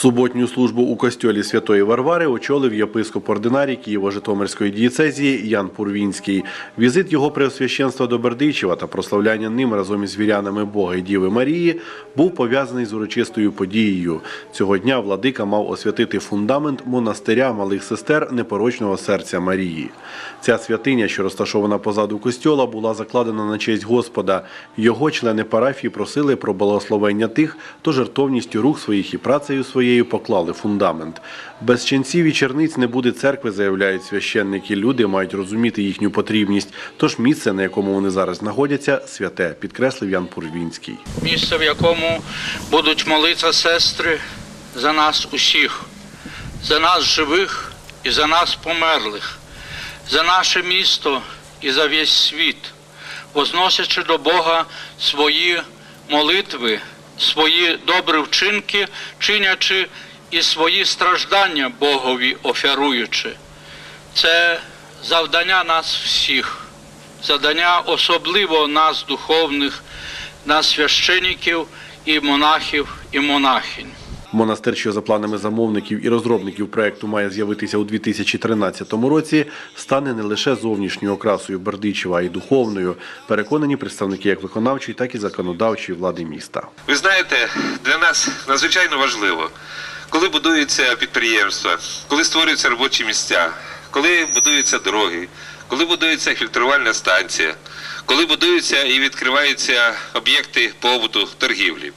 Суботню службу у костьолі Святої Варвари очолив єпископ ординарій Києво-Житомирської дієцезії Ян Пурвінський. Візит його преосвященства до Бердичева та прославляння ним разом із вірянами Бога і Діви Марії був пов'язаний з урочистою подією. Цього дня владика мав освятити фундамент монастиря малих сестер непорочного серця Марії. Ця святиня, що розташована позаду костьола, була закладена на честь Господа. Його члени парафії просили про благословення тих, хто жертовністю рук своїх і працею своєю поклали фундамент. Без ченців і черниць не буде церкви, заявляють священники. Люди мають розуміти їхню потрібність. Тож місце, на якому вони зараз знаходяться, святе, підкреслив Ян Пурвінський. місце, в якому будуть молитися сестри за нас усіх, за нас живих і за нас померлих, за наше місто і за весь світ, возносячи до Бога свої молитви, свої добрі вчинки, чинячи і свої страждання Богові офяруючи. Це завдання нас всіх, завдання особливо нас, духовних, нас священиків і монахів і монахинь. Монастир, що за планами замовників і розробників проекту має з'явитися у 2013 році, стане не лише зовнішньою окрасою Бердичева, а й духовною. Переконані представники як виконавчої, так і законодавчої влади міста. Ви знаєте, для нас надзвичайно важливо, коли будуються підприємства, коли створюються робочі місця, коли будуються дороги, коли будується фільтрувальна станція, коли будуються і відкриваються об'єкти побуту, торгівлі.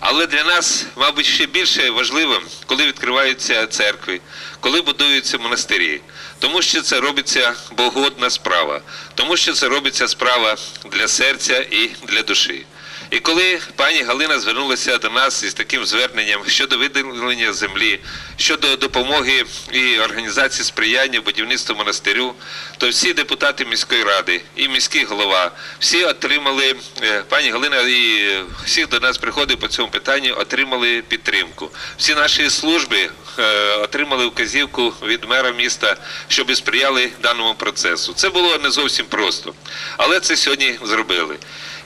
Але для нас, мабуть, ще більше важливим, коли відкриваються церкви, коли будуються монастирі, тому що це робиться богодна справа, тому що це робиться справа для серця і для душі. І коли пані Галина звернулася до нас із таким зверненням щодо виділення землі, щодо допомоги і організації сприяння будівництву монастирю, то всі депутати міської ради і міський голова, всі отримали, е, пані Галина і всіх до нас приходив по цьому питанню, отримали підтримку. Всі наші служби отримали вказівку від мера міста, щоб сприяли даному процесу. Це було не зовсім просто, але це сьогодні зробили.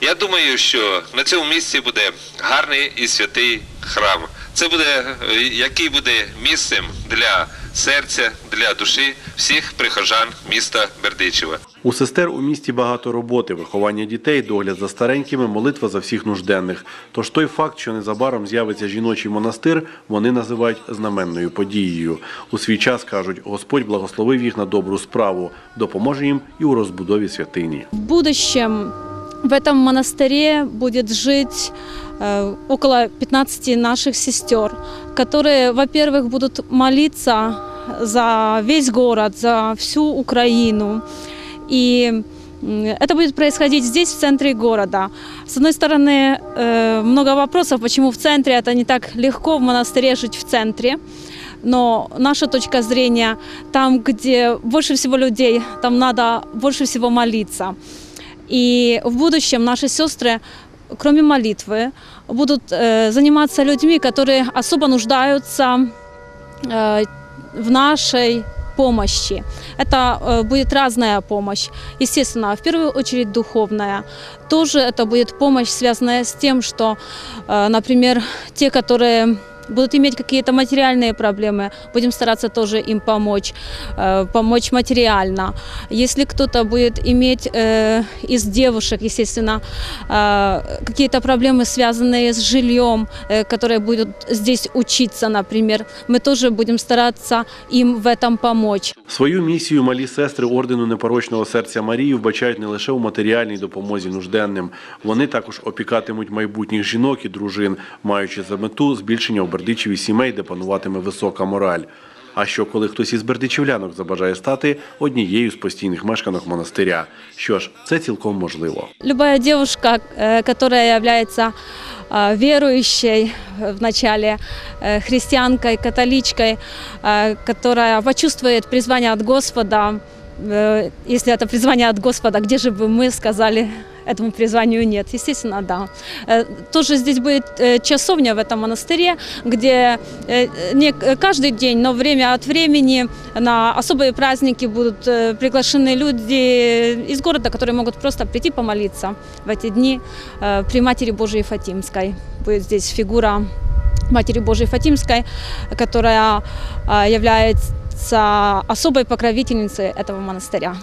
Я думаю, що на цьому місці буде гарний і святий храм. Це буде, е, який буде місцем для серця, для душі всіх прихожан міста Бердичева. У сестер у місті багато роботи, виховання дітей, догляд за старенькими, молитва за всіх нужденних. Тож той факт, що незабаром з'явиться жіночий монастир, вони називають знаменною подією. У свій час кажуть, Господь благословив їх на добру справу, допоможе їм і у розбудові святині. В будущем в этом монастыре будет жить э, около 15 наших сестер, которые, во-первых, будут молиться за весь город, за всю Украину. И это будет происходить здесь, в центре города. С одной стороны, э, много вопросов, почему в центре это не так легко в монастыре жить в центре. Но наша точка зрения, там, где больше всего людей, там надо больше всего молиться. И в будущем наши сестры, кроме молитвы, будут э, заниматься людьми, которые особо нуждаются э, в нашей помощи. Это э, будет разная помощь. Естественно, в первую очередь духовная. Тоже это будет помощь, связанная с тем, что, э, например, те, которые будут иметь какие-то материальные проблемы, будем стараться тоже им помочь, э, помочь материально. Если кто-то будет иметь э, из девушек, естественно, э, какие-то проблемы, связанные с жильем, э, которые будут здесь учиться, например, мы тоже будем стараться им в этом помочь. Свою місію малі сестри ордену непорочного серця Марії вбачають не лише у матеріальній допомозі нужденним. Вони також опікатимуть майбутніх жінок і дружин, маючи за мету збільшення у Бердичеві сімей, де пануватиме висока мораль. А що коли хтось із бердичівлянок забажає стати однією з постійних мешканок монастиря? Що ж, це цілком можливо. Любая девушка, э, которая является э, верующей э, вначале, э, христианкой, католичкой, э, которая почувствует призвание от Господа, э, если это призвание от Господа, где же бы мы сказали этому призванию нет? Естественно, да. Э, Тоже здесь будет э, часовня в этом монастыре, где э, не каждый день, но время от времени на особые праздники будут приглашены люди из города, которые могут просто прийти помолиться в эти дни при Матери Божией Фатимской. Будет здесь фигура Матери Божией Фатимской, которая является особой покровительницей этого монастыря.